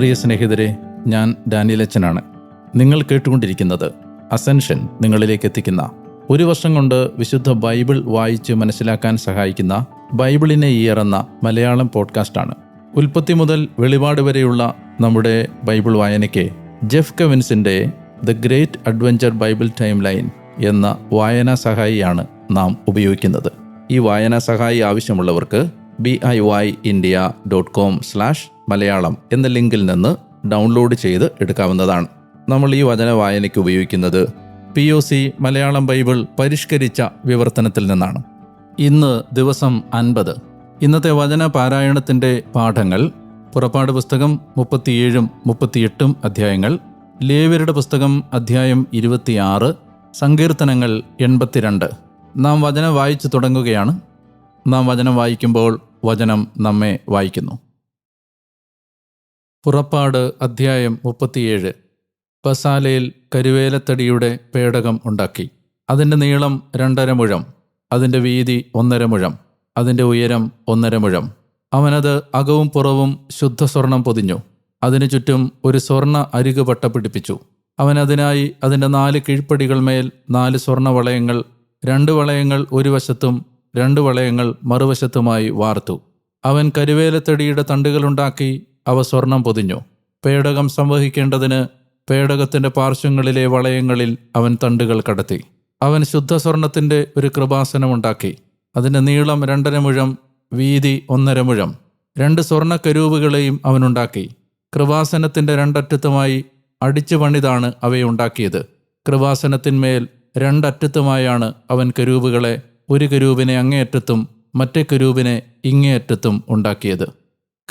പ്രിയ സ്നേഹിതരെ ഞാൻ ഡാനിയലച്ചനാണ് നിങ്ങൾ കേട്ടുകൊണ്ടിരിക്കുന്നത് അസെൻഷൻ നിങ്ങളിലേക്ക് എത്തിക്കുന്ന ഒരു വർഷം കൊണ്ട് വിശുദ്ധ ബൈബിൾ വായിച്ച് മനസ്സിലാക്കാൻ സഹായിക്കുന്ന ബൈബിളിനെ ഇയർ എന്ന മലയാളം പോഡ്കാസ്റ്റാണ് ഉൽപ്പത്തി മുതൽ വെളിപാട് വരെയുള്ള നമ്മുടെ ബൈബിൾ വായനയ്ക്ക് Jeff കെവിൻസിന്റെ the great adventure Bible timeline എന്ന വായനാ സഹായിയാണ് നാം ഉപയോഗിക്കുന്നത്. ഈ വായനാ സഹായി ആവശ്യമുള്ളവർക്ക് B I Y India dot com slash Malayalam എന്ന ലിങ്കിൽ നിന്ന് ഡൗൺലോഡ് ചെയ്ത് എടുക്കാവുന്നതാണ്. നമ്മൾ ഈ വചന വായനയ്ക്ക് ഉപയോഗിക്കുന്നത് P O C Malayalam Bible പരിഷ്കരിച്ച വിവർത്തനത്തിൽ നിന്നാണ്. ഇന്ന് ദിവസം അൻപത്. ഇന്നത്തെ വചന പാരായണത്തിന്റെ പാഠങ്ങൾ പുറപ്പാട് പുസ്തകം മുപ്പത്തിയേഴും മുപ്പത്തിയെട്ടും അധ്യായങ്ങൾ ലേവ്യരുടെ പുസ്തകം അധ്യായം ഇരുപത്തിയാറ് സങ്കീർത്തനങ്ങൾ എൺപത്തിരണ്ട്. നാം വചനം വായിച്ചു തുടങ്ങുകയാണ്. നാം വചനം വായിക്കുമ്പോൾ വചനം നമ്മെ വായിക്കുന്നു. പുറപ്പാട് അധ്യായം മുപ്പത്തിയേഴ്. പസാലയിൽ കരുവേലത്തടിയുടെ പേടകം ഉണ്ടാക്കി. അതിന്റെ നീളം രണ്ടര മുഴം അതിന്റെ വീതി ഒന്നര മുഴം അതിന്റെ ഉയരം ഒന്നര മുഴം. അവനത് അകവും പുറവും ശുദ്ധസ്വർണം പൊതിഞ്ഞു. അതിനു ചുറ്റും ഒരു സ്വർണ അരികു പട്ട പിടിപ്പിച്ചു. അവനതിനായി അതിന്റെ നാല് കീഴ്പ്പടികൾ മേൽ നാല് സ്വർണ വളയങ്ങൾ രണ്ട് വളയങ്ങൾ ഒരു വശത്തും രണ്ട് വളയങ്ങൾ മറുവശത്തുമായി വാർത്തു. അവൻ കരുവേലത്തടിയുടെ തണ്ടുകളുണ്ടാക്കി അവ സ്വർണം പൊതിഞ്ഞു. പേടകം സംവഹിക്കേണ്ടതിന് പേടകത്തിന്റെ പാർശ്വങ്ങളിലെ വളയങ്ങളിൽ അവൻ തണ്ടുകൾ കടത്തി. അവൻ ശുദ്ധ സ്വർണത്തിന്റെ ഒരു കൃപാസനമുണ്ടാക്കി. അതിന്റെ നീളം രണ്ടര മുഴം വീതി ഒന്നര മുഴം. രണ്ട് സ്വർണ കരൂപുകളെയും അവനുണ്ടാക്കി. കൃപാസനത്തിന്റെ രണ്ടറ്റത്തുമായി അടിച്ചു പണിതാണ് അവയുണ്ടാക്കിയത്. കൃപാസനത്തിന്മേൽ രണ്ടറ്റത്തുമായാണ് അവൻ കരൂപുകളെ ഒരു കരൂപിനെ അങ്ങേയറ്റത്തും മറ്റേ കരൂപിനെ ഇങ്ങേയറ്റത്തും ഉണ്ടാക്കിയത്.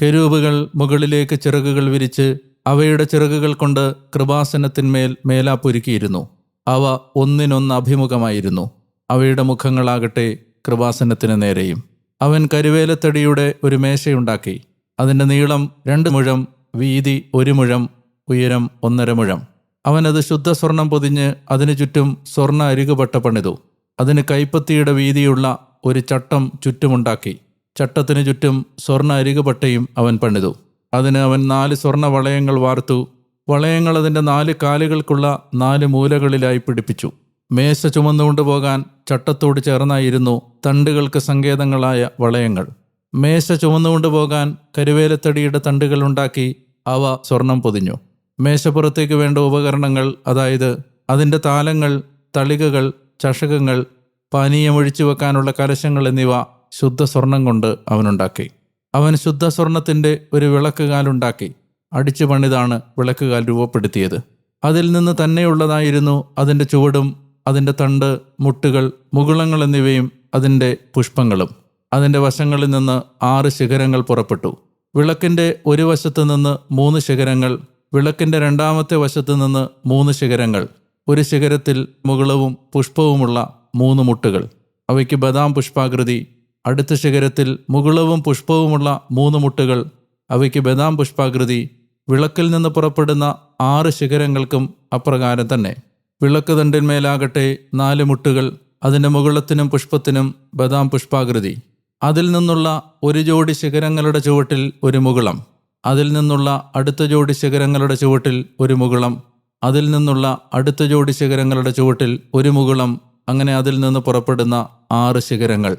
കരൂപുകൾ മുകളിലേക്ക് ചിറകുകൾ വിരിച്ച് അവയുടെ ചിറകുകൾ കൊണ്ട് കൃപാസനത്തിന്മേൽ മേലാപ്പൊരുക്കിയിരുന്നു അവ ഒന്നിനൊന്ന് അഭിമുഖമായിരുന്നു. അവയുടെ മുഖങ്ങളാകട്ടെ കൃപാസനത്തിന് നേരെയും. അവൻ കരുവേലത്തടിയുടെ ഒരു മേശയുണ്ടാക്കി. അതിന്റെ നീളം രണ്ട് മുഴം വീതി ഒരു മുഴം ഉയരം ഒന്നര മുഴം. അവനത് ശുദ്ധ സ്വർണം പൊതിഞ്ഞ് അതിനു ചുറ്റും സ്വർണ അരികുപട്ട പണിതു. അതിന് കൈപ്പത്തിയുടെ വീതിയുള്ള ഒരു ചട്ടം ചുറ്റുമുണ്ടാക്കി. ചട്ടത്തിനു ചുറ്റും സ്വർണ അരികുപട്ടയും അവൻ പണിതു. അതിന് അവൻ നാല് സ്വർണ വളയങ്ങൾ വാർത്തു. വളയങ്ങൾ അതിന്റെ നാല് കാലുകൾക്കുള്ള നാല് മൂലകളിലായി പിടിപ്പിച്ചു. മേശ ചുമന്നുകൊണ്ട് പോകാൻ ചട്ടത്തോട് ചേർന്നായിരുന്നു തണ്ടുകൾക്ക് സങ്കേതങ്ങളായ വളയങ്ങൾ. മേശ ചുമന്നുകൊണ്ട് പോകാൻ കരുവേലത്തടിയുടെ തണ്ടുകൾ ഉണ്ടാക്കി അവ സ്വർണം പൊതിഞ്ഞു. മേശപ്പുറത്തേക്ക് വേണ്ട ഉപകരണങ്ങൾ അതായത് അതിന്റെ താലങ്ങൾ തളികകൾ ചഷകങ്ങൾ പാനീയമൊഴിച്ചു വെക്കാനുള്ള കലശങ്ങൾ എന്നിവ ശുദ്ധ സ്വർണം കൊണ്ട് അവനുണ്ടാക്കി. അവൻ ശുദ്ധ സ്വർണത്തിന്റെ ഒരു വിളക്കുകാലുണ്ടാക്കി. അടിച്ചു പണിതാണ് വിളക്കുകാൽ രൂപപ്പെടുത്തിയത്. അതിൽ നിന്ന് തന്നെയുള്ളതായിരുന്നു അതിന്റെ ചുവടും അതിന്റെ തണ്ട് മുട്ടുകൾ മുകുളങ്ങൾ എന്നിവയും അതിന്റെ പുഷ്പങ്ങളും. അതിന്റെ വശങ്ങളിൽ നിന്ന് ആറ് ശിഖരങ്ങൾ പുറപ്പെട്ടു. വിളക്കിന്റെ ഒരു വശത്തു നിന്ന് മൂന്ന് ശിഖരങ്ങൾ വിളക്കിന്റെ രണ്ടാമത്തെ വശത്തു നിന്ന് മൂന്ന് ശിഖരങ്ങൾ ഒരു ശിഖരത്തിൽ മുകളവും പുഷ്പവുമുള്ള മൂന്ന് മുട്ടുകൾ. അവയ്ക്ക് ബദാം പുഷ്പാകൃതി അടുത്ത ശിഖരത്തിൽ മുകുളവും പുഷ്പവുമുള്ള മൂന്ന് മുട്ടുകൾ അവയ്ക്ക് ബദാം പുഷ്പാകൃതി വിളക്കിൽ നിന്ന് പുറപ്പെടുന്ന ആറ് ശിഖരങ്ങൾക്കും അപ്രകാരം തന്നെ. വിളക്ക് തണ്ടിന്മേലാകട്ടെ നാല് മുട്ടുകൾ അതിന്റെ മുകുളത്തിനും പുഷ്പത്തിനും ബദാം പുഷ്പാകൃതി. അതിൽ നിന്നുള്ള ഒരു ജോഡി ശിഖരങ്ങളുടെ ചുവട്ടിൽ ഒരു മുകുളം. അതിൽ നിന്നുള്ള അടുത്ത ജോഡി ശിഖരങ്ങളുടെ ചുവട്ടിൽ ഒരു മുകുളം. അതിൽ നിന്നുള്ള അടുത്ത ജോഡി ശിഖരങ്ങളുടെ ചുവട്ടിൽ ഒരു മുകുളം. അങ്ങനെ അതിൽ നിന്ന് പുറപ്പെടുന്ന ആറ് ശിഖരങ്ങൾ.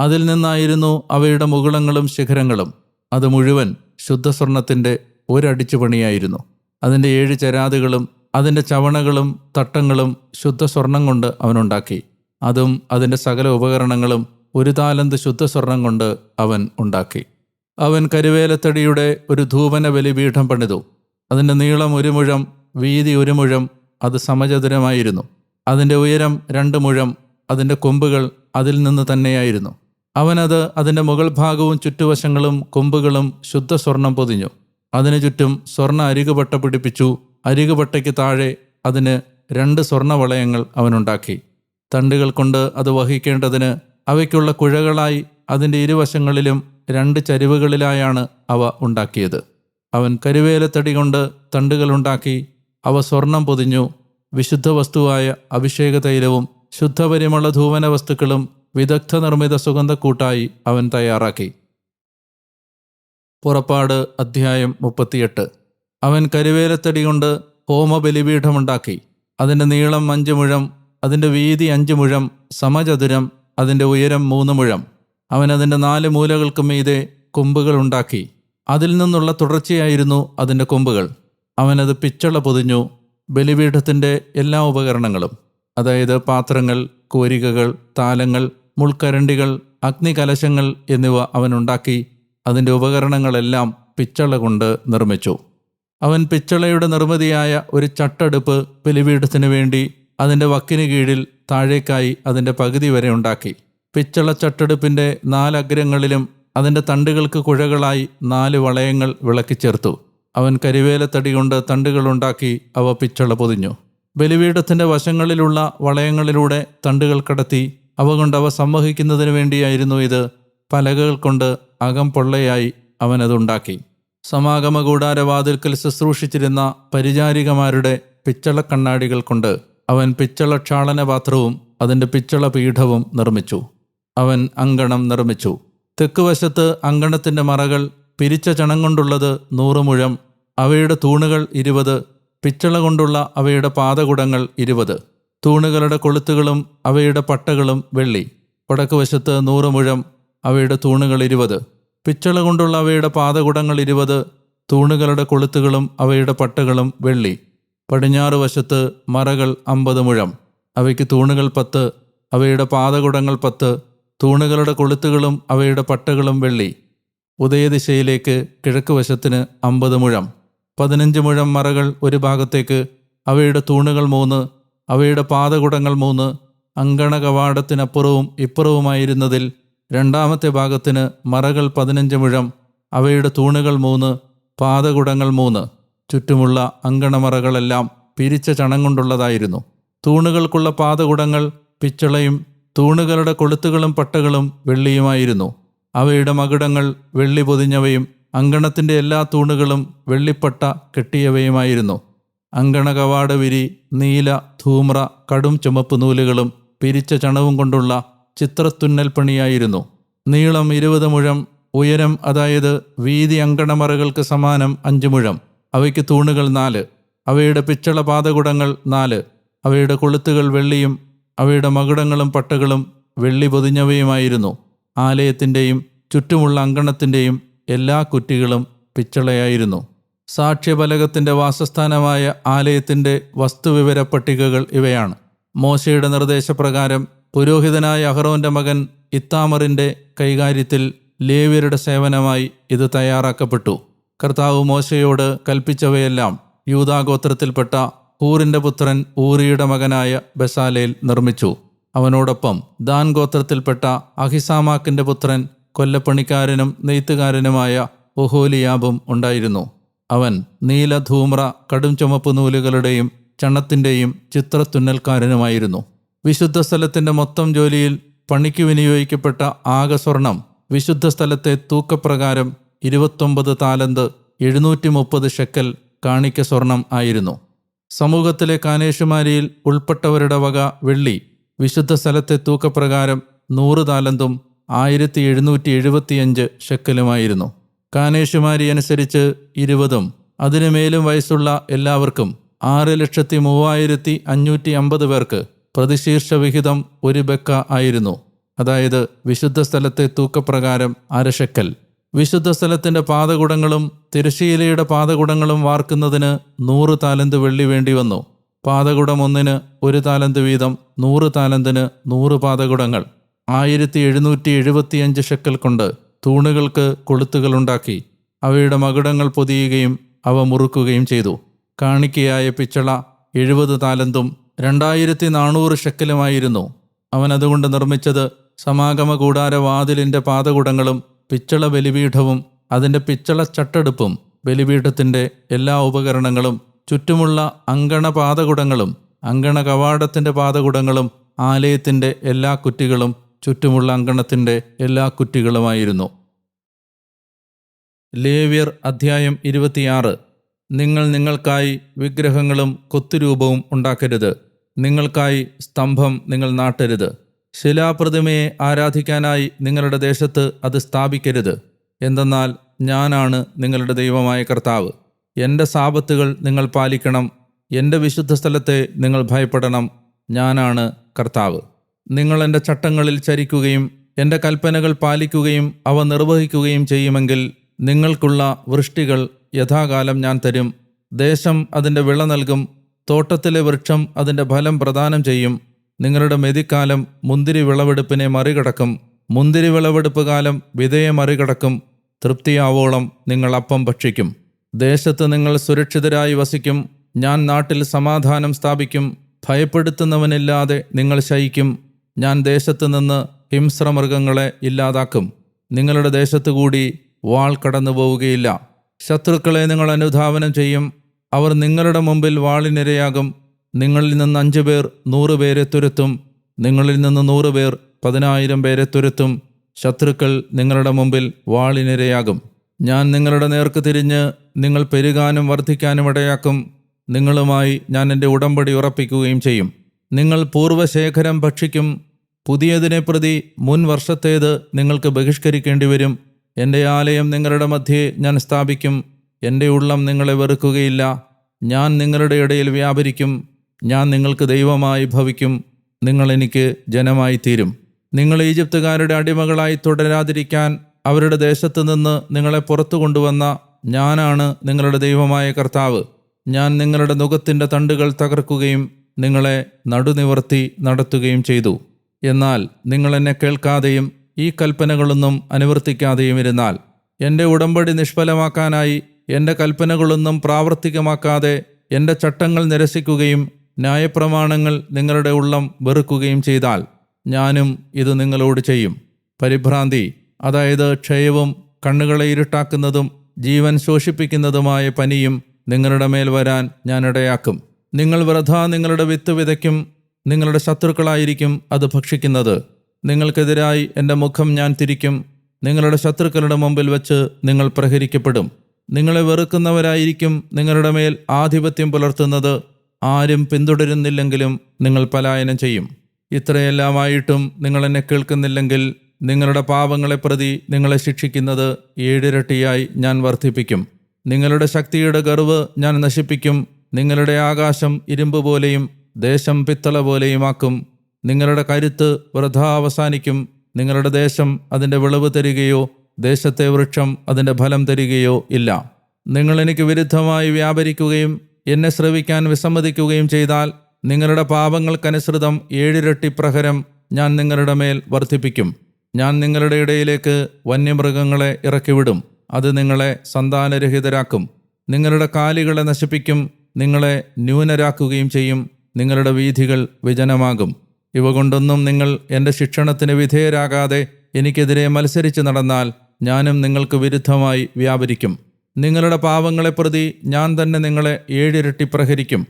അതിൽ നിന്നായിരുന്നു അവയുടെ മുകുളങ്ങളും ശിഖരങ്ങളും. അത് മുഴുവൻ ശുദ്ധസ്വർണത്തിന്റെ ഒരടിച്ചുപണിയായിരുന്നു അതിന്റെ ഏഴ് ചരാതുകളും അതിന്റെ ചവണകളും തട്ടങ്ങളും ശുദ്ധ ശുദ്ധസ്വർണം കൊണ്ട് അവനുണ്ടാക്കി. അതും അതിന്റെ സകല ഉപകരണങ്ങളും ഒരു താലന്ത് ശുദ്ധസ്വർണം കൊണ്ട് അവൻ ഉണ്ടാക്കി. അവൻ കരുവേലത്തടിയുടെ ഒരു ധൂപന ബലിപീഠം പണിതു. അതിന്റെ നീളം ഒരു മുഴം വീതി ഒരു മുഴം അത് സമചതുരമായിരുന്നു. അതിന്റെ ഉയരം രണ്ട് മുഴം അതിന്റെ കൊമ്പുകൾ അതിൽ നിന്ന് തന്നെയായിരുന്നു. അവനത് അതിന്റെ മുകൾ ഭാഗവും ചുറ്റുവശങ്ങളും കൊമ്പുകളും ശുദ്ധ സ്വർണം പൊതിഞ്ഞു. അതിനു ചുറ്റും സ്വർണ അരികുപട്ട പിടിപ്പിച്ചു. അരികുപട്ടയ്ക്ക് താഴെ അതിന് രണ്ട് സ്വർണ വളയങ്ങൾ അവനുണ്ടാക്കി. തണ്ടുകൾ കൊണ്ട് അത് വഹിക്കേണ്ടതിന് അവയ്ക്കുള്ള കുഴകളായി അതിന്റെ ഇരുവശങ്ങളിലും രണ്ട് ചരിവുകളിലായാണ് അവ ഉണ്ടാക്കിയത്. അവൻ കരുവേലത്തടി കൊണ്ട് തണ്ടുകളുണ്ടാക്കി അവ സ്വർണം പൊതിഞ്ഞു. വിശുദ്ധ വസ്തുവായ അഭിഷേക തൈലവും ശുദ്ധപരിമള ധൂവന വസ്തുക്കളും വിദഗ്ധ നിർമ്മിത സുഗന്ധക്കൂട്ടായി അവൻ തയ്യാറാക്കി. പുറപ്പാട് അധ്യായം മുപ്പത്തിയെട്ട്. അവൻ കരുവേലത്തടി കൊണ്ട് ഹോമബലിപീഠമുണ്ടാക്കി. അതിന്റെ നീളം അഞ്ച് മുഴം അതിന്റെ വീതി അഞ്ച് മുഴം സമചതുരം അതിന്റെ ഉയരം മൂന്ന് മുഴം. അവൻ അതിന്റെ നാല് മൂലകൾക്ക് മീതെ കൊമ്പുകൾ ഉണ്ടാക്കി. അതിൽ നിന്നുള്ള തുടർച്ചയായിരുന്നു അതിന്റെ കൊമ്പുകൾ. അവനത് പിച്ചള പൊതിഞ്ഞു ബലിപീഠത്തിന്റെ എല്ലാ ഉപകരണങ്ങളും അതായത് പാത്രങ്ങൾ കോരികകൾ താലങ്ങൾ മുൾക്കരണ്ടികൾ അഗ്നികലശങ്ങൾ എന്നിവ അവനുണ്ടാക്കി അതിന്റെ ഉപകരണങ്ങളെല്ലാം പിച്ചള കൊണ്ട് നിർമ്മിച്ചു. അവൻ പിച്ചളയുടെ നിർമ്മിതിയായ ഒരു ചട്ടടുപ്പ് ബലിപീഠത്തിനു വേണ്ടി അതിന്റെ വക്കിന് കീഴിൽ താഴേക്കായി അതിന്റെ പകുതി വരെ ഉണ്ടാക്കി. പിച്ചള ചട്ടടുപ്പിന്റെ നാലഗ്രങ്ങളിലും അതിന്റെ തണ്ടുകൾക്ക് കുഴകളായി നാല് വളയങ്ങൾ വിളക്കിച്ചേർത്തു. അവൻ കരിവേലത്തടി കൊണ്ട് തണ്ടുകളുണ്ടാക്കി അവ പിച്ചള പൊതിഞ്ഞു. ബലിപീഠത്തിന്റെ വശങ്ങളിലുള്ള വളയങ്ങളിലൂടെ തണ്ടുകൾ കടത്തി അവ കൊണ്ട് അവ സംവഹിക്കുന്നതിന് വേണ്ടിയായിരുന്നു ഇത്. പലകകൾ കൊണ്ട് അകം പൊള്ളയായി അവനതുണ്ടാക്കി സമാഗമ കൂടാരവാതിൽക്കൽ ശുശ്രൂഷിച്ചിരുന്ന പരിചാരികമാരുടെ പിച്ചള കണ്ണാടികൾ കൊണ്ട് അവൻ പിച്ചള ക്ഷാളനപാത്രവും അതിന്റെ പിച്ചള പീഠവും നിർമ്മിച്ചു. അവൻ അങ്കണം നിർമ്മിച്ചു. തെക്കുവശത്ത് അങ്കണത്തിന്റെ മറകൾ പിരിച്ച ചണം കൊണ്ടുള്ളത് നൂറ് മുഴം അവയുടെ തൂണുകൾ ഇരുപത് പിച്ചള കൊണ്ടുള്ള അവയുടെ പാതകുടങ്ങൾ ഇരുപത്. തൂണുകളുടെ കൊളുത്തുകളും അവയുടെ പട്ടകളും വെള്ളി. വടക്കുവശത്ത് നൂറ് മുഴം അവയുടെ തൂണുകൾ ഇരുപത്. പിച്ചള കൊണ്ടുള്ള അവയുടെ പാതകുടങ്ങൾ ഇരുപത് തൂണുകളുടെ കൊളുത്തുകളും അവയുടെ പട്ടകളും വെള്ളി. പടിഞ്ഞാറ് വശത്ത് മറകൾ അമ്പത് മുഴം അവയ്ക്ക് തൂണുകൾ പത്ത് അവയുടെ പാതകുടങ്ങൾ പത്ത് തൂണുകളുടെ കൊളുത്തുകളും അവയുടെ പട്ടകളും വെള്ളി. ഉദയദിശയിലേക്ക് കിഴക്ക് വശത്തിന് അമ്പത് മുഴം. പതിനഞ്ച് മുഴം മറകൾ ഒരു ഭാഗത്തേക്ക് അവയുടെ തൂണുകൾ മൂന്ന് അവയുടെ പാതകുടങ്ങൾ മൂന്ന് അങ്കണ കവാടത്തിനപ്പുറവും ഇപ്പുറവുമായിരുന്നതിൽ രണ്ടാമത്തെ ഭാഗത്തിന് മറകൾ പതിനഞ്ച് മുഴം അവയുടെ തൂണുകൾ മൂന്ന് പാതകുടങ്ങൾ മൂന്ന്. ചുറ്റുമുള്ള അങ്കണമറകളെല്ലാം പിരിച്ച ചണം കൊണ്ടുള്ളതായിരുന്നു തൂണുകൾക്കുള്ള പാതകുടങ്ങൾ പിച്ചളയും തൂണുകളുടെ കൊളുത്തുകളും പട്ടകളും വെള്ളിയുമായിരുന്നു. അവയുടെ മകുടങ്ങൾ വെള്ളി പൊതിഞ്ഞവയും അങ്കണത്തിന്റെ എല്ലാ തൂണുകളും വെള്ളിപ്പട്ട കെട്ടിയവയുമായിരുന്നു. അങ്കണ കവാട വിരി നീല ധൂമ്ര കടും ചുമപ്പ് നൂലുകളും പിരിച്ച ചണവും കൊണ്ടുള്ള ചിത്രത്തുന്നൽ പണിയായിരുന്നു നീളം ഇരുപത് മുഴം ഉയരം അതായത് വീതി അങ്കണമറകൾക്ക് സമാനം അഞ്ച് മുഴം. അവയ്ക്ക് തൂണുകൾ നാല് അവയുടെ പിച്ചള പാതകുടങ്ങൾ നാല് അവയുടെ കൊളുത്തുകൾ വെള്ളിയും അവയുടെ മകുടങ്ങളും പട്ടകളും വെള്ളി പൊതിഞ്ഞവയുമായിരുന്നു. ആലയത്തിന്റെയും ചുറ്റുമുള്ള അങ്കണത്തിന്റെയും എല്ലാ കുറ്റികളും പിച്ചളയായിരുന്നു. സാക്ഷ്യഫലകത്തിന്റെ വാസസ്ഥാനമായ ആലയത്തിന്റെ വസ്തുവിവര പട്ടികകൾ ഇവയാണ്. മോശയുടെ നിർദ്ദേശപ്രകാരം പുരോഹിതനായ അഹ്റോന്റെ മകൻ ഇത്താമറിന്റെ കൈകാര്യത്തിൽ ലേവ്യരുടെ സേവനമായി ഇത് തയ്യാറാക്കപ്പെട്ടു. കർത്താവ് മോശയോട് കൽപ്പിച്ചവയെല്ലാം യൂതാഗോത്രത്തിൽപ്പെട്ട ഹൂറിന്റെ പുത്രൻ ഊറിയുടെ മകനായ ബസാലയിൽ നിർമ്മിച്ചു. അവനോടൊപ്പം ദാൻ ഗോത്രത്തിൽപ്പെട്ട അഹിസാമാക്കിന്റെ പുത്രൻ കൊല്ലപ്പണിക്കാരനും നെയ്ത്തുകാരനുമായ ഒഹോലിയാബും ഉണ്ടായിരുന്നു. അവൻ നീല ധൂമ്ര കടും ചുമപ്പ് നൂലുകളുടെയും ചണത്തിന്റെയും ചിത്രത്തുന്നൽക്കാരനുമായിരുന്നു. വിശുദ്ധ സ്ഥലത്തിന്റെ മൊത്തം ജോലിയിൽ പണിക്ക് വിനിയോഗിക്കപ്പെട്ട ആകെ സ്വർണം വിശുദ്ധ സ്ഥലത്തെ തൂക്കപ്രകാരം ഇരുപത്തൊമ്പത് താലന്ത് എഴുന്നൂറ്റി മുപ്പത് ഷെക്കൽ കാണിക്ക സ്വർണം ആയിരുന്നു. സമൂഹത്തിലെ കാനേഷുമാരിയിൽ ഉൾപ്പെട്ടവരുടെ വക വെള്ളി വിശുദ്ധ സ്ഥലത്തെ തൂക്കപ്രകാരം നൂറ് താലന്തും ആയിരത്തി എഴുന്നൂറ്റി എഴുപത്തിയഞ്ച് ഷെക്കലുമായിരുന്നു. കാനേഷുമാരി അനുസരിച്ച് ഇരുപതും അതിനു മേലും വയസ്സുള്ള എല്ലാവർക്കും ആറ് ലക്ഷത്തി മൂവായിരത്തി അഞ്ഞൂറ്റി അമ്പത് പേർക്ക് പ്രതിശീർഷ വിഹിതം ഒരു ബെക്ക ആയിരുന്നു. അതായത് വിശുദ്ധ സ്ഥലത്തെ തൂക്കപ്രകാരം അരശക്കൽ വിശുദ്ധ സ്ഥലത്തിന്റെ പാതകുടങ്ങളും തിരശീലയുടെ പാതകുടങ്ങളും വാർക്കുന്നതിന് നൂറ് താലന്ത് വെള്ളി വേണ്ടി വന്നു. പാതകുടം ഒന്നിന് ഒരു താലന്ത് വീതം നൂറ് താലന്തിന് നൂറ് പാതകുടങ്ങൾ. ആയിരത്തി എഴുന്നൂറ്റി എഴുപത്തിയഞ്ച് ഷെക്കൽ കൊണ്ട് തൂണുകൾക്ക് കൊളുത്തുകളുണ്ടാക്കി അവയുടെ മകുടങ്ങൾ പൊതിയുകയും അവ മുറുക്കുകയും ചെയ്തു. കാണിക്കയായ പിച്ചള എഴുപത് താലന്തും രണ്ടായിരത്തി നാനൂറ് ഷെക്കലുമായിരുന്നു. അവൻ അതുകൊണ്ട് നിർമ്മിച്ചത് സമാഗമ കൂടാര വാതിലിന്റെ പാതകുടങ്ങളും പിച്ചള ബലിപീഠവും അതിന്റെ പിച്ചള ചട്ടെടുപ്പും ബലിപീഠത്തിന്റെ എല്ലാ ഉപകരണങ്ങളും ചുറ്റുമുള്ള അങ്കണ പാതകുടങ്ങളും അങ്കണ കവാടത്തിന്റെ പാതകുടങ്ങളും ആലയത്തിന്റെ എല്ലാ കുറ്റികളും ചുറ്റുമുള്ള അങ്കണത്തിന്റെ എല്ലാ കുറ്റികളുമായിരുന്നു. ലേവ്യർ അധ്യായം ഇരുപത്തിയാറ്. നിങ്ങൾ നിങ്ങൾക്കായി വിഗ്രഹങ്ങളും കൊത്തുരൂപവും ഉണ്ടാക്കരുത്. നിങ്ങൾക്കായി സ്തംഭം നിങ്ങൾ നാട്ടരുത്. ശിലാപ്രതിമയെ ആരാധിക്കാനായി നിങ്ങളുടെ ദേശത്ത് അത് സ്ഥാപിക്കരുത്. എന്തെന്നാൽ ഞാനാണ് നിങ്ങളുടെ ദൈവമായ കർത്താവ്. എന്റെ സാപത്തുകൾ നിങ്ങൾ പാലിക്കണം. എന്റെ വിശുദ്ധ സ്ഥലത്തെ നിങ്ങൾ ഭയപ്പെടണം. ഞാനാണ് കർത്താവ്. നിങ്ങൾ എന്റെ ചട്ടങ്ങളിൽ ചരിക്കുകയും എന്റെ കൽപ്പനകൾ പാലിക്കുകയും അവ നിർവഹിക്കുകയും ചെയ്യുമെങ്കിൽ നിങ്ങൾക്കുള്ള വൃഷ്ടികൾ യഥാകാലം ഞാൻ തരും. ദേശം അതിന്റെ വിള നൽകും. തോട്ടത്തിലെ വൃക്ഷം അതിന്റെ ഫലം പ്രദാനം ചെയ്യും. നിങ്ങളുടെ മെതിക്കാലം മുന്തിരി വിളവെടുപ്പിനെ മറികടക്കും. മുന്തിരി വിളവെടുപ്പ് കാലം വിധയെ മറികടക്കും. തൃപ്തിയാവോളം നിങ്ങൾ അപ്പം ഭക്ഷിക്കും. ദേശത്ത് നിങ്ങൾ സുരക്ഷിതരായി വസിക്കും. ഞാൻ നാട്ടിൽ സമാധാനം സ്ഥാപിക്കും. ഭയപ്പെടുത്തുന്നവനില്ലാതെ നിങ്ങൾ ശയിക്കും. ഞാൻ ദേശത്ത് നിന്ന് ഹിംസ്രമൃഗങ്ങളെ ഇല്ലാതാക്കും. നിങ്ങളുടെ ദേശത്തു കൂടി വാൾ കടന്നു പോവുകയില്ല. ശത്രുക്കളെ നിങ്ങൾ അനുധാവനം ചെയ്യും. അവർ നിങ്ങളുടെ മുമ്പിൽ വാളിനിരയാകും. നിങ്ങളിൽ നിന്ന് അഞ്ചു പേർ നൂറ് പേരെ തുരത്തും. നിങ്ങളിൽ നിന്ന് നൂറ് പേർ പതിനായിരം പേരെ തുരത്തും. ശത്രുക്കൾ നിങ്ങളുടെ മുമ്പിൽ വാളിനിരയാകും. ഞാൻ നിങ്ങളുടെ നേർക്ക് തിരിഞ്ഞ് നിങ്ങൾ പെരുകാനും വർദ്ധിക്കാനും ഇടയാക്കും. നിങ്ങളുമായി ഞാൻ എന്റെ ഉടമ്പടി ഉറപ്പിക്കുകയും ചെയ്യും. നിങ്ങൾ പൂർവശേഖരം ഭക്ഷിക്കും. പുതിയതിനെ പ്രതി മുൻ വർഷത്തേത് നിങ്ങൾക്ക് ബഹിഷ്കരിക്കേണ്ടി വരും എന്റെ ആലയം നിങ്ങളുടെ മധ്യേ ഞാൻ സ്ഥാപിക്കും. എന്റെ ഉള്ളം നിങ്ങളെ വെറുക്കുകയില്ല. ഞാൻ നിങ്ങളുടെ ഇടയിൽ വ്യാപരിക്കും. ഞാൻ നിങ്ങൾക്ക് ദൈവമായി ഭവിക്കും. നിങ്ങൾ എനിക്ക് ജനമായി തീരും നിങ്ങൾ ഈജിപ്തുകാരുടെ അടിമകളായി തുടരാതിരിക്കാൻ അവരുടെ ദേശത്തു നിന്ന് നിങ്ങളെ പുറത്തു കൊണ്ടുവന്ന ഞാനാണ് നിങ്ങളുടെ ദൈവമായ കർത്താവ്. ഞാൻ നിങ്ങളുടെ നുഖത്തിന്റെ തണ്ടുകൾ തകർക്കുകയും നിങ്ങളെ നടുനിവർത്തി നടത്തുകയും ചെയ്തു. എന്നാൽ നിങ്ങൾ എന്നെ കേൾക്കാതെയും ഈ കൽപ്പനകളൊന്നും അനുവർത്തിക്കാതെയും ഇരുന്നാൽ എന്റെ ഉടമ്പടി നിഷ്ഫലമാക്കാനായി എന്റെ കൽപ്പനകളൊന്നും പ്രാവർത്തികമാക്കാതെ എന്റെ ചട്ടങ്ങൾ നിരസിക്കുകയും ന്യായപ്രമാണങ്ങൾ നിങ്ങളുടെ ഉള്ളം വെറുക്കുകയും ചെയ്താൽ ഞാനും ഇത് നിങ്ങളോട് ചെയ്യും. പരിഭ്രാന്തി അതായത് ക്ഷയവും കണ്ണുകളെ ഇരുട്ടാക്കുന്നതും ജീവൻ ശോഷിപ്പിക്കുന്നതുമായ പനിയും നിങ്ങളുടെ മേൽ വരാൻ ഞാൻ ഇടയാക്കും. നിങ്ങൾ വൃഥ നിങ്ങളുടെ വിത്ത് വിതയ്ക്കും നിങ്ങളുടെ ശത്രുക്കളായിരിക്കും അത് ഭക്ഷിക്കുന്നത്. നിങ്ങൾക്കെതിരായി എന്റെ മുഖം ഞാൻ തിരിക്കും. നിങ്ങളുടെ ശത്രുക്കളുടെ മുമ്പിൽ വെച്ച് നിങ്ങൾ പ്രഹരിക്കപ്പെടും. നിങ്ങളെ വെറുക്കുന്നവരായിരിക്കും നിങ്ങളുടെ മേൽ ആധിപത്യം പുലർത്തുന്നത്. ആരും പിന്തുടരുന്നില്ലെങ്കിലും നിങ്ങൾ പലായനം ചെയ്യും. ഇത്രയെല്ലാമായിട്ടും നിങ്ങൾ എന്നെ കേൾക്കുന്നില്ലെങ്കിൽ നിങ്ങളുടെ പാപങ്ങളെ പ്രതി നിങ്ങളെ ശിക്ഷിക്കുന്നത് ഏഴിരട്ടിയായി ഞാൻ വർദ്ധിപ്പിക്കും. നിങ്ങളുടെ ശക്തിയുടെ ഗർവ് ഞാൻ നശിപ്പിക്കും. നിങ്ങളുടെ ആകാശം ഇരുമ്പ് പോലെയും ദേശം പിത്തള പോലെയുമാക്കും നിങ്ങളുടെ കരുത്ത് വൃഥ അവസാനിക്കും. നിങ്ങളുടെ ദേശം അതിന്റെ വിളവ് തരികയോ ദേശത്തെ വൃക്ഷം അതിന്റെ ഫലം തരികയോ ഇല്ല. നിങ്ങൾ എനിക്ക് വിരുദ്ധമായി വ്യാപരിക്കുകയും എന്നെ ശ്രവിക്കാൻ വിസമ്മതിക്കുകയും ചെയ്താൽ നിങ്ങളുടെ പാപങ്ങൾക്കനുസൃതം ഏഴിരട്ടി പ്രഹരം ഞാൻ നിങ്ങളുടെ മേൽ വർദ്ധിപ്പിക്കും. ഞാൻ നിങ്ങളുടെ ഇടയിലേക്ക് വന്യമൃഗങ്ങളെ ഇറക്കിവിടും. അത് നിങ്ങളെ സന്താനരഹിതരാക്കും. നിങ്ങളുടെ കാലികളെ നശിപ്പിക്കും. നിങ്ങളെ ന്യൂനരാക്കുകയും ചെയ്യും. നിങ്ങളുടെ വീഥികൾ വിജനമാകും. ഇവ കൊണ്ടൊന്നും നിങ്ങൾ എന്റെ ശിക്ഷണത്തിന് വിധേയരാകാതെ എനിക്കെതിരെ മത്സരിച്ച് നടന്നാൽ ഞാനും നിങ്ങൾക്ക് വിരുദ്ധമായി വ്യാപരിക്കും. നിങ്ങളുടെ പാവങ്ങളെ പ്രതി ഞാൻ തന്നെ നിങ്ങളെ ഏഴിരട്ടി പ്രഹരിക്കും.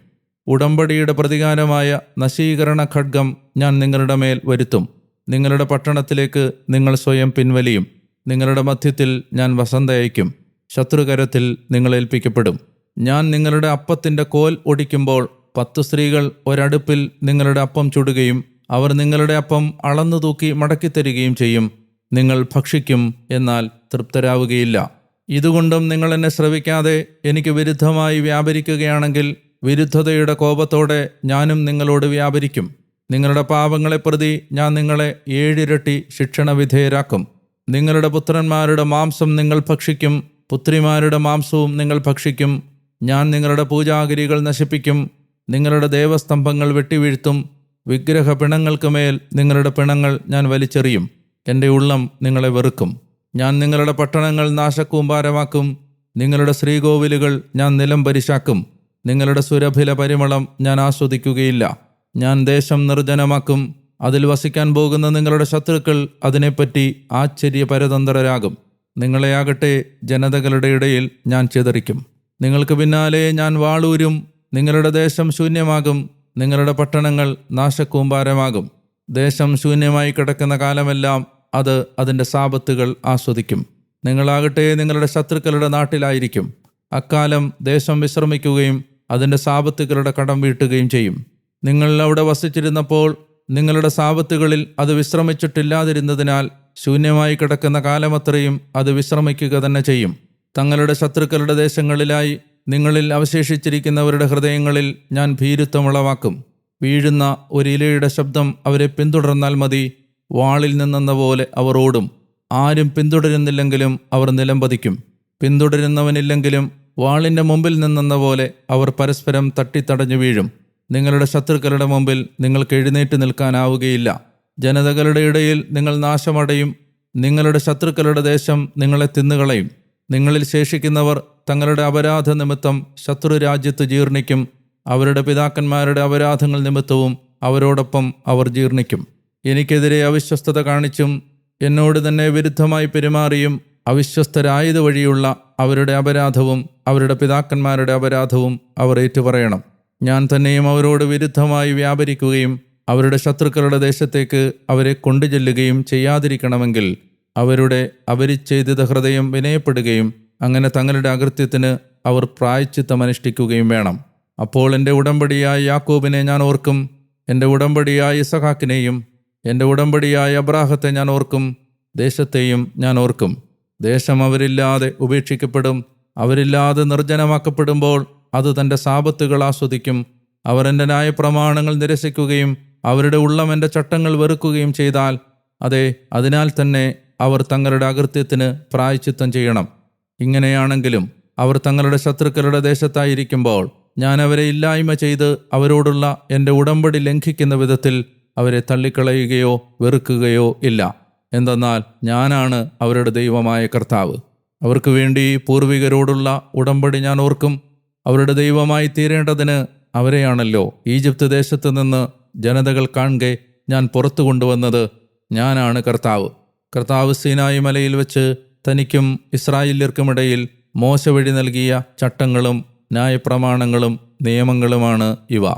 ഉടമ്പടിയുടെ പ്രതികാരമായ നശീകരണ ഖഡ്ഗം ഞാൻ നിങ്ങളുടെ മേൽ വരുത്തും. നിങ്ങളുടെ പട്ടണത്തിലേക്ക് നിങ്ങൾ സ്വയം പിൻവലിയും. നിങ്ങളുടെ മധ്യത്തിൽ ഞാൻ വസന്തയയ്ക്കും ശത്രുകരത്തിൽ നിങ്ങൾ ഏൽപ്പിക്കപ്പെടും. ഞാൻ നിങ്ങളുടെ അപ്പത്തിന്റെ കോൽ ഒടിക്കുമ്പോൾ പത്തു സ്ത്രീകൾ ഒരടുപ്പിൽ നിങ്ങളുടെ അപ്പം ചുടുകയും അവർ നിങ്ങളുടെ അപ്പം അളന്നു തൂക്കി മടക്കിത്തരികയും ചെയ്യും. നിങ്ങൾ ഭക്ഷിക്കും എന്നാൽ തൃപ്തരാവുകയില്ല. ഇതുകൊണ്ടും നിങ്ങൾ എന്നെ ശ്രവിക്കാതെ എനിക്ക് വിരുദ്ധമായി വ്യാപരിക്കുകയാണെങ്കിൽ വിരുദ്ധതയുടെ കോപത്തോടെ ഞാനും നിങ്ങളോട് വ്യാപരിക്കും. നിങ്ങളുടെ പാപങ്ങളെ പ്രതി ഞാൻ നിങ്ങളെ ഏഴിരട്ടി ശിക്ഷണ വിധേയരാക്കും നിങ്ങളുടെ പുത്രന്മാരുടെ മാംസം നിങ്ങൾ ഭക്ഷിക്കും. പുത്രിമാരുടെ മാംസവും നിങ്ങൾ ഭക്ഷിക്കും. ഞാൻ നിങ്ങളുടെ പൂജാഗിരികൾ നശിപ്പിക്കും. നിങ്ങളുടെ ദേവസ്തംഭങ്ങൾ വെട്ടിവീഴ്ത്തും വിഗ്രഹ പിണങ്ങൾക്ക് മേൽ നിങ്ങളുടെ പിണങ്ങൾ ഞാൻ വലിച്ചെറിയും. എന്റെ ഉള്ളം നിങ്ങളെ വെറുക്കും. ഞാൻ നിങ്ങളുടെ പട്ടണങ്ങൾ നാശക്കൂമ്പാരമാക്കും നിങ്ങളുടെ ശ്രീകോവിലുകൾ ഞാൻ നിലം പരിശാക്കും. നിങ്ങളുടെ സുരഭില പരിമളം ഞാൻ ആസ്വദിക്കുകയില്ല. ഞാൻ ദേശം നിർജനമാക്കും. അതിൽ വസിക്കാൻ പോകുന്ന നിങ്ങളുടെ ശത്രുക്കൾ അതിനെപ്പറ്റി ആശ്ചര്യ പരതന്ത്രരാകും നിങ്ങളെയാകട്ടെ ജനതകളുടെ ഇടയിൽ ഞാൻ ചിതറിക്കും. നിങ്ങൾക്ക് പിന്നാലെ ഞാൻ വാളൂരും നിങ്ങളുടെ ദേശം ശൂന്യമാകും നിങ്ങളുടെ പട്ടണങ്ങൾ നാശക്കൂമ്പാരമാകും ദേശം ശൂന്യമായി കിടക്കുന്ന കാലമെല്ലാം അത് അതിന്റെ സാപത്തുകൾ ആസ്വദിക്കും. നിങ്ങളാകട്ടെ നിങ്ങളുടെ ശത്രുക്കളുടെ നാട്ടിലായിരിക്കും. അക്കാലം ദേശം വിശ്രമിക്കുകയും അതിന്റെ സാപത്തുകളുടെ കടം വീട്ടുകയും ചെയ്യും. നിങ്ങൾ അവിടെ വസിച്ചിരുന്നപ്പോൾ നിങ്ങളുടെ സാപത്തുകളിൽ അത് വിശ്രമിച്ചിട്ടില്ലാതിരുന്നതിനാൽ ശൂന്യമായി കിടക്കുന്ന കാലമത്രയും അത് വിശ്രമിക്കുക തന്നെ ചെയ്യും. തങ്ങളുടെ ശത്രുക്കളുടെ ദേശങ്ങളിലായി നിങ്ങളിൽ അവശേഷിച്ചിരിക്കുന്നവരുടെ ഹൃദയങ്ങളിൽ ഞാൻ ഭീരുത്വമുളവാക്കും. വീഴുന്ന ഒരു ഇലയുടെ ശബ്ദം അവരെ പിന്തുടർന്നാൽ മതി. വാളിൽ നിന്നെന്ന പോലെ അവർ ഓടും. ആരും പിന്തുടരുന്നില്ലെങ്കിലും അവർ നിലംപതിക്കും. പിന്തുടരുന്നവനില്ലെങ്കിലും വാളിന്റെ മുമ്പിൽ നിന്നെന്ന പോലെ അവർ പരസ്പരം തട്ടിത്തടഞ്ഞു വീഴും. നിങ്ങളുടെ ശത്രുക്കളുടെ മുമ്പിൽ നിങ്ങൾക്ക് എഴുന്നേറ്റ് നിൽക്കാനാവുകയില്ല. ജനതകളുടെ ഇടയിൽ നിങ്ങൾ നാശമടയും. നിങ്ങളുടെ ശത്രുക്കളുടെ ദേശം നിങ്ങളെ തിന്നുകളയും. നിങ്ങളിൽ ശേഷിക്കുന്നവർ തങ്ങളുടെ അപരാധ നിമിത്തം ശത്രു രാജ്യത്ത് ജീർണിക്കും അവരുടെ പിതാക്കന്മാരുടെ അപരാധങ്ങൾ നിമിത്തവും അവരോടൊപ്പം അവർ ജീർണിക്കും. എനിക്കെതിരെ അവിശ്വസ്തത കാണിച്ചും എന്നോട് തന്നെ വിരുദ്ധമായി പെരുമാറിയും അവിശ്വസ്തരായത് വഴിയുള്ള അവരുടെ അപരാധവും അവരുടെ പിതാക്കന്മാരുടെ അപരാധവും അവർ ഏറ്റുപറയണം. ഞാൻ തന്നെയും അവരോട് വിരുദ്ധമായി വ്യാപരിക്കുകയും അവരുടെ ശത്രുക്കളുടെ ദേശത്തേക്ക് അവരെ കൊണ്ടുചെല്ലുകയും ചെയ്യാതിരിക്കണമെങ്കിൽ അവരുടെ അപരിച്ഛേദിത ഹൃദയം വിനയപ്പെടുകയും അങ്ങനെ തങ്ങളുടെ അകൃത്യത്തിന് അവർ പ്രായച്ചിത്തം അനുഷ്ഠിക്കുകയും വേണം. അപ്പോൾ എന്റെ ഉടമ്പടിയായ യാക്കോബിനെ ഞാൻ ഓർക്കും എന്റെ ഉടമ്പടിയായ ഇസഹാക്കിനെയും എന്റെ ഉടമ്പടിയായ അബ്രാഹത്തെ ഞാൻ ഓർക്കും ദേശത്തെയും ഞാൻ ഓർക്കും. ദേശം അവരില്ലാതെ ഉപേക്ഷിക്കപ്പെടും അവരില്ലാതെ നിർജനമാക്കപ്പെടുമ്പോൾ അത് തന്റെ സാപത്തുകൾ ആസ്വദിക്കും. അവർ എന്റെ ന്യായപ്രമാണങ്ങൾ നിരസിക്കുകയും അവരുടെ ഉള്ളം എന്റെ ചട്ടങ്ങൾ വെറുക്കുകയും ചെയ്താൽ അതെ അതിനാൽ തന്നെ അവർ തങ്ങളുടെ അകൃത്യത്തിന് പ്രായച്ചിത്തം ചെയ്യണം. ഇങ്ങനെയാണെങ്കിലും അവർ തങ്ങളുടെ ശത്രുക്കളുടെ ദേശത്തായിരിക്കുമ്പോൾ ഞാൻ അവരെ ഇല്ലായ്മ ചെയ്ത് അവരോടുള്ള എന്റെ ഉടമ്പടി ലംഘിക്കുന്ന വിധത്തിൽ അവരെ തള്ളിക്കളയുകയോ വെറുക്കുകയോ ഇല്ല. എന്തെന്നാൽ ഞാനാണ് അവരുടെ ദൈവമായ കർത്താവ്. അവർക്ക് വേണ്ടി പൂർവികരോടുള്ള ഉടമ്പടി ഞാൻ ഓർക്കും. അവരുടെ ദൈവമായി തീരേണ്ടതിന് അവരെയാണല്ലോ ഈജിപ്ത് ദേശത്ത് നിന്ന് ജനതകൾ കാണുകെ ഞാൻ പുറത്തു കൊണ്ടുവന്നത് ഞാനാണ് കർത്താവ്. കർത്താവ് സീനായി മലയിൽ വെച്ച് തനിക്കും ഇസ്രായേല്യർക്കുമിടയിൽ മോശ വഴി നൽകിയ ചട്ടങ്ങളും ന്യായപ്രമാണങ്ങളും നിയമങ്ങളുമാണ് ഇവ.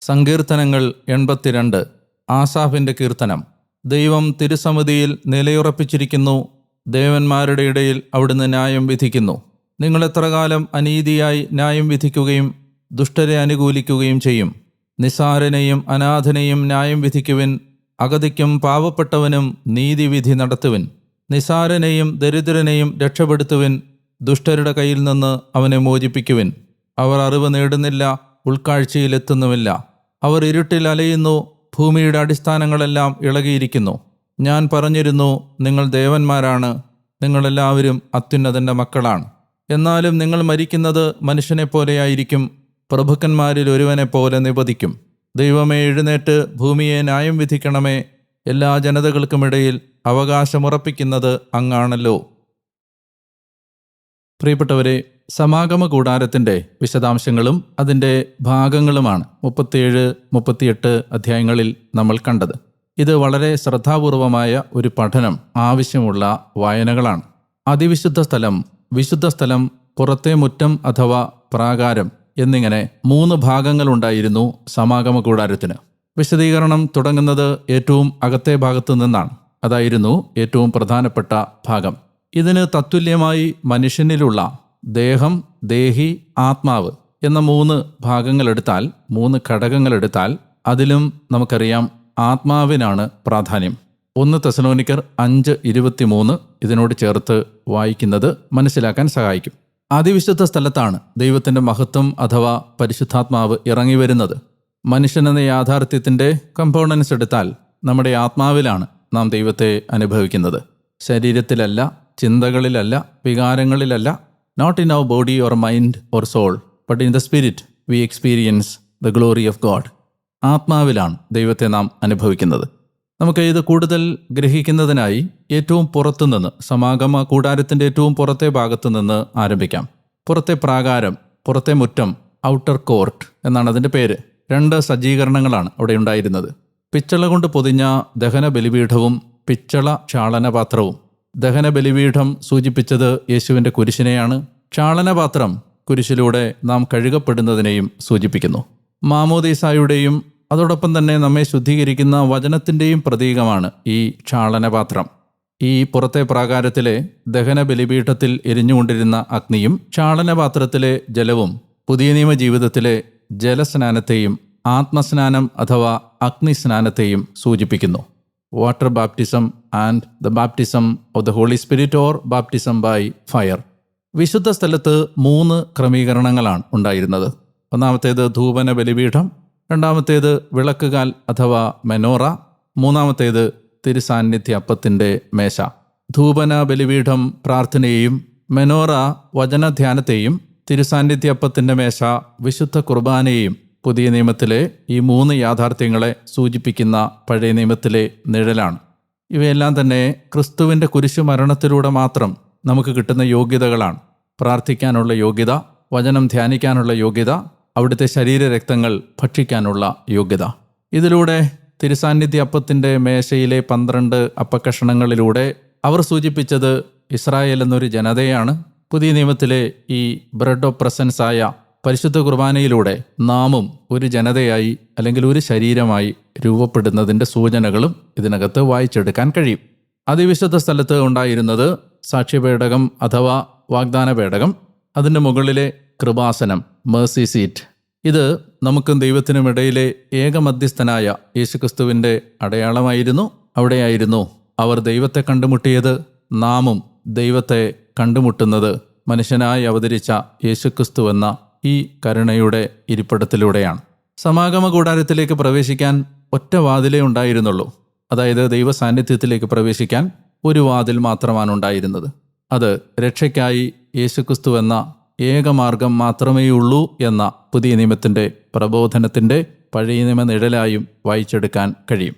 സങ്കീർത്തനങ്ങൾ എൺപത്തിരണ്ട്. ആസാഫിന്റെ കീർത്തനം. ദൈവം തിരുസമിതിയിൽ നിലയുറപ്പിച്ചിരിക്കുന്നു. ദേവന്മാരുടെ ഇടയിൽ അവിടുന്ന് ന്യായം വിധിക്കുന്നു. നിങ്ങൾ എത്ര കാലം അനീതിയായി ന്യായം വിധിക്കുകയും ദുഷ്ടരെ അനുകൂലിക്കുകയും ചെയ്യും. നിസാരനെയും അനാഥനെയും ന്യായം വിധിക്കുവിൻ. അഗതിക്കും പാവപ്പെട്ടവനും നീതിവിധി നടത്തുവിൻ. നിസാരനെയും ദരിദ്രനെയും രക്ഷപ്പെടുത്തുവിൻ. ദുഷ്ടരുടെ കയ്യിൽ നിന്ന് അവനെ മോചിപ്പിക്കുവിൻ. അവർ അറിവ് നേടുന്നില്ല ഉൾക്കാഴ്ചയിലെത്തുന്നുമില്ല അവർ ഇരുട്ടിൽ അലയുന്നു ഭൂമിയുടെ അടിസ്ഥാനങ്ങളെല്ലാം ഇളകിയിരിക്കുന്നു. ഞാൻ പറഞ്ഞിരുന്നു നിങ്ങൾ ദേവന്മാരാണ് നിങ്ങളെല്ലാവരും അത്യുന്നതന്റെ മക്കളാണ്. എന്നാലും നിങ്ങൾ മരിക്കുന്നത് മനുഷ്യനെപ്പോലെയായിരിക്കും പ്രഭുക്കന്മാരിൽ ഒരുവനെ പോലെ നിപതിക്കും ദൈവമേ എഴുന്നേറ്റ് ഭൂമിയെ ന്യായം വിധിക്കണമേ എല്ലാ ജനതകൾക്കുമിടയിൽ അവകാശമുറപ്പിക്കുന്നത് അങ്ങാണല്ലോ. പ്രിയപ്പെട്ടവരെ സമാഗമ കൂടാരത്തിന്റെ വിശദാംശങ്ങളും അതിന്റെ ഭാഗങ്ങളുമാണ് മുപ്പത്തിയേഴ് മുപ്പത്തിയെട്ട് അധ്യായങ്ങളിൽ നമ്മൾ കണ്ടത്. ഇത് വളരെ ശ്രദ്ധാപൂർവമായ ഒരു പഠനം ആവശ്യമുള്ള വായനകളാണ്. അതിവിശുദ്ധ സ്ഥലം വിശുദ്ധ സ്ഥലം പുറത്തെ മുറ്റം അഥവാ പ്രാകാരം എന്നിങ്ങനെ മൂന്ന് ഭാഗങ്ങളുണ്ടായിരുന്നു സമാഗമ കൂടാരത്തിന്. വിശദീകരണം തുടങ്ങുന്നത് ഏറ്റവും അകത്തെ ഭാഗത്തു നിന്നാണ്. അതായിരുന്നു ഏറ്റവും പ്രധാനപ്പെട്ട ഭാഗം. ഇതിന് തത്തുല്യമായി മനുഷ്യനിലുള്ള ദേഹം ദേഹി ആത്മാവ് എന്ന മൂന്ന് ഭാഗങ്ങളെടുത്താൽ മൂന്ന് ഘടകങ്ങളെടുത്താൽ അതിലും നമുക്കറിയാം ആത്മാവിനാണ് പ്രാധാന്യം. ഒന്ന് തെസലോനിക്കർ അഞ്ച് ഇരുപത്തിമൂന്ന് ഇതിനോട് ചേർത്ത് വായിക്കുന്നത് മനസ്സിലാക്കാൻ സഹായിക്കും. അതിവിശുദ്ധ സ്ഥലത്താണ് ദൈവത്തിന്റെ മഹത്വം അഥവാ പരിശുദ്ധാത്മാവ് ഇറങ്ങി വരുന്നത് മനുഷ്യനെന്ന യാഥാർത്ഥ്യത്തിന്റെ കമ്പോണൻസ് എടുത്താൽ നമ്മുടെ ആത്മാവിലാണ് നാം ദൈവത്തെ അനുഭവിക്കുന്നത്. ശരീരത്തിലല്ല ചിന്തകളിലല്ല വികാരങ്ങളിലല്ല not in our body or mind or soul but in the spirit we experience the glory of God ആത്മാവിലാണ് ദൈവത്തെ നാം അനുഭവിക്കുന്നത്. നമുക്ക് ഇത് കൂടുതൽ ഗ്രഹിക്കുന്നതിനായി ഏറ്റവും പുറത്തുനിന്ന് സമാഗമ കൂടാരത്തിന്റെ ഏറ്റവും പുറത്തെ ഭാഗത്തു നിന്ന് ആരംഭിക്കാം. പുറത്തെ പ്രാകാരം പുറത്തെ മുറ്റം ഔട്ടർ കോർട്ട് എന്നാണ് അതിന്റെ പേര്. രണ്ട് സജ്ജീകരണങ്ങളാണ് അവിടെ ഉണ്ടായിരുന്നത്. പിച്ചള കൊണ്ട് പൊതിഞ്ഞ ദഹന ബലിപീഠവും പിച്ചള ക്ഷാളനപാത്രവും. ദഹന ബലിപീഠം സൂചിപ്പിച്ചത് യേശുവിന്റെ കുരിശിനെയാണ്. ക്ഷാളനപാത്രം കുരിശിലൂടെ നാം കഴുകപ്പെടുന്നതിനെയും സൂചിപ്പിക്കുന്നു. മാമോദീസായുടെയും അതോടൊപ്പം തന്നെ നമ്മെ ശുദ്ധീകരിക്കുന്ന വചനത്തിന്റെയും പ്രതീകമാണ് ഈ ക്ഷാളനപാത്രം. ഈ പുറത്തെ പ്രാകാരത്തിലെ ദഹന ബലിപീഠത്തിൽ എരിഞ്ഞുകൊണ്ടിരുന്ന അഗ്നിയും ക്ഷാളനപാത്രത്തിലെ ജലവും പുതിയ നിയമ ജീവിതത്തിലെ ജലസ്നാനത്തെയും ആത്മസ്നാനം അഥവാ അഗ്നിസ്നാനത്തെയും സൂചിപ്പിക്കുന്നു. Water baptism and the baptism of the holy spirit or baptism by fire വിശുദ്ധ സ്ഥലത്ത് മൂന്ന് ക്രമീകരണങ്ങളാണ് ഉണ്ടായിരുന്നത്. ഒന്നാമത്തേത് ധൂപന ബലിപീഠം രണ്ടാമത്തേത് വിളക്കുകാൽ അഥവാ മെനോറ മൂന്നാമത്തേത് തിരുസാന്നിധ്യ അപ്പത്തിന്റെ മേശ. ധൂപന ബലിപീഠം പ്രാർത്ഥനയെയും മെനോറ വചനധ്യാനത്തെയും തിരുസാന്നിധ്യ അപ്പത്തിന്റെ മേശ വിശുദ്ധ കുർബാനയെയും പുതിയ നിയമത്തിലെ ഈ മൂന്ന് യാഥാർത്ഥ്യങ്ങളെ സൂചിപ്പിക്കുന്ന പഴയ നിയമത്തിലെ നിഴലാണ്. ഇവയെല്ലാം തന്നെ ക്രിസ്തുവിന്റെ കുരിശു മരണത്തിലൂടെ മാത്രം നമുക്ക് കിട്ടുന്ന യോഗ്യതകളാണ്. പ്രാർത്ഥിക്കാനുള്ള യോഗ്യത വചനം ധ്യാനിക്കാനുള്ള യോഗ്യത അവിടുത്തെ ശരീരരക്തങ്ങൾ ഭക്ഷിക്കാനുള്ള യോഗ്യത. ഇതിലൂടെ തിരുസാന്നിധ്യ അപ്പത്തിന്റെ മേശയിലെ പന്ത്രണ്ട് അപ്പക്കഷണങ്ങളിലൂടെ അവർ സൂചിപ്പിച്ചത് ഇസ്രായേൽ എന്നൊരു ജനതയാണ് പുതിയ നിയമത്തിലെ ഈ ബ്രെഡ് ഓഫ് പ്രസൻസ് ആയ പരിശുദ്ധ കുർബാനയിലൂടെ നാമും ഒരു ജനതയായി അല്ലെങ്കിൽ ഒരു ശരീരമായി രൂപപ്പെടുന്നതിന്റെ സൂചനകളും ഇതിനകത്ത് വായിച്ചെടുക്കാൻ കഴിയും. അതിവിശുദ്ധ സ്ഥലത്ത് ഉണ്ടായിരുന്നത് സാക്ഷ്യപേടകം അഥവാ വാഗ്ദാന പേടകം അതിന്റെ മുകളിലെ കൃപാസനം മേഴ്സി സീറ്റ് ഇത് നമുക്കും ദൈവത്തിനുമിടയിലെ ഏകമധ്യസ്ഥനായ യേശുക്രിസ്തുവിന്റെ അടയാളമായിരുന്നു. അവിടെയായിരുന്നു അവർ ദൈവത്തെ കണ്ടുമുട്ടിയത്. നാമും ദൈവത്തെ കണ്ടുമുട്ടുന്നത് മനുഷ്യനായി അവതരിച്ച യേശുക്രിസ്തുവെന്ന ഈ കരുണയുടെ ഇരിപ്പിടത്തിലൂടെയാണ്. സമാഗമ കൂടാരത്തിലേക്ക് പ്രവേശിക്കാൻ ഒറ്റ വാതിലേ ഉണ്ടായിരുന്നുള്ളൂ. അതായത് ദൈവ സാന്നിധ്യത്തിലേക്ക് പ്രവേശിക്കാൻ ഒരു വാതിൽ മാത്രമാണ് ഉണ്ടായിരുന്നത്. അത് രക്ഷയ്ക്കായി യേശുക്രിസ്തു എന്ന ഏകമാർഗം മാത്രമേയുള്ളൂ എന്ന പുതിയ നിയമത്തിന്റെ പ്രബോധനത്തിന്റെ പഴയ നിയമ നിഴലായും വായിച്ചെടുക്കാൻ കഴിയും.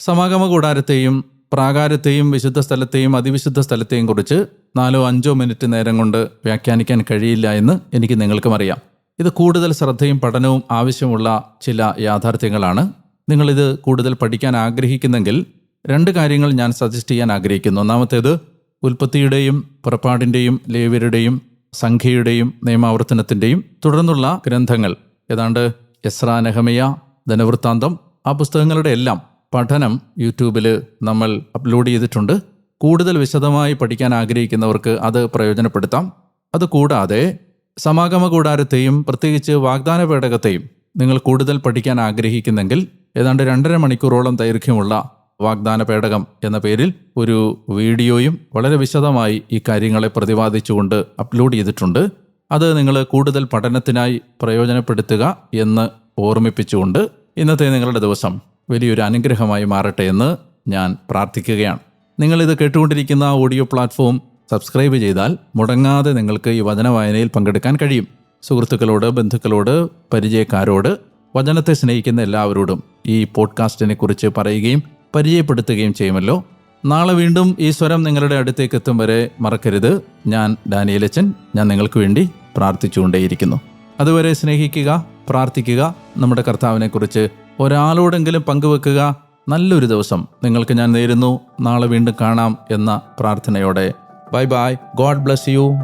സമാഗമ കൂടാരത്തെയും പ്രാകാരത്തെയും വിശുദ്ധ സ്ഥലത്തെയും അതിവിശുദ്ധ സ്ഥലത്തെയും കുറിച്ച് നാലോ അഞ്ചോ മിനിറ്റ് നേരം കൊണ്ട് വ്യാഖ്യാനിക്കാൻ കഴിയില്ല എന്ന് എനിക്ക് നിങ്ങൾക്കും അറിയാം. ഇത് കൂടുതൽ ശ്രദ്ധയും പഠനവും ആവശ്യമുള്ള ചില യാഥാർത്ഥ്യങ്ങളാണ്. നിങ്ങളിത് കൂടുതൽ പഠിക്കാൻ ആഗ്രഹിക്കുന്നെങ്കിൽ രണ്ട് കാര്യങ്ങൾ ഞാൻ സജസ്റ്റ് ചെയ്യാൻ ആഗ്രഹിക്കുന്നു. ഒന്നാമത്തേത് ഉൽപ്പത്തിയുടെയും പുറപ്പാടിന്റെയും ലേവ്യരുടെയും സംഖ്യയുടെയും നിയമാവർത്തനത്തിന്റെയും തുടർന്നുള്ള ഗ്രന്ഥങ്ങൾ ഏതാണ്ട് എസ്ര നെഹമിയ ധനവൃത്താന്തം ആ പുസ്തകങ്ങളുടെ എല്ലാം പഠനം യൂട്യൂബിൽ നമ്മൾ അപ്ലോഡ് ചെയ്തിട്ടുണ്ട്. കൂടുതൽ വിശദമായി പഠിക്കാൻ ആഗ്രഹിക്കുന്നവർക്ക് അത് പ്രയോജനപ്പെടുത്താം. അതുകൂടാതെ സമാഗമ കൂടാരത്തെയും പ്രത്യേകിച്ച് വാഗ്ദാന പേടകത്തെയും നിങ്ങൾ കൂടുതൽ പഠിക്കാൻ ആഗ്രഹിക്കുന്നെങ്കിൽ ഏതാണ്ട് രണ്ടര മണിക്കൂറോളം ദൈർഘ്യമുള്ള വാഗ്ദാന പേടകം എന്ന പേരിൽ ഒരു വീഡിയോയും വളരെ വിശദമായി ഈ കാര്യങ്ങളെ പ്രതിപാദിച്ചുകൊണ്ട് അപ്ലോഡ് ചെയ്തിട്ടുണ്ട്. അത് നിങ്ങൾ കൂടുതൽ പഠനത്തിനായി പ്രയോജനപ്പെടുത്തുക എന്ന് ഓർമ്മിപ്പിച്ചുകൊണ്ട് ഇന്നത്തെ നിങ്ങളുടെ ദിവസം വലിയൊരു അനുഗ്രഹമായി മാറട്ടെ എന്ന് ഞാൻ പ്രാർത്ഥിക്കുകയാണ്. നിങ്ങളിത് കേട്ടുകൊണ്ടിരിക്കുന്ന ഓഡിയോ പ്ലാറ്റ്ഫോം സബ്സ്ക്രൈബ് ചെയ്താൽ മുടങ്ങാതെ നിങ്ങൾക്ക് ഈ വചന വായനയിൽ പങ്കെടുക്കാൻ കഴിയും. സുഹൃത്തുക്കളോട് ബന്ധുക്കളോട് പരിചയക്കാരോട് വചനത്തെ സ്നേഹിക്കുന്ന എല്ലാവരോടും ഈ പോഡ്കാസ്റ്റിനെ കുറിച്ച് പറയുകയും പരിചയപ്പെടുത്തുകയും ചെയ്യുമല്ലോ. നാളെ വീണ്ടും ഈ സ്വരം നിങ്ങളുടെ അടുത്തേക്ക് എത്തും വരെ മറക്കരുത്. ഞാൻ ഡാനിയലച്ചൻ ഞാൻ നിങ്ങൾക്ക് വേണ്ടി പ്രാർത്ഥിച്ചുകൊണ്ടേയിരിക്കുന്നു. അതുവരെ സ്നേഹിക്കുക പ്രാർത്ഥിക്കുക. നമ്മുടെ കർത്താവിനെക്കുറിച്ച് ഒരാളോടെങ്കിലും പങ്കുവെക്കുക നല്ലൊരു ദിവസം നിങ്ങൾക്ക് ഞാൻ നേരുന്നു. നാളെ വീണ്ടും കാണാം എന്ന പ്രാർത്ഥനയോടെ. Bye bye. God bless you.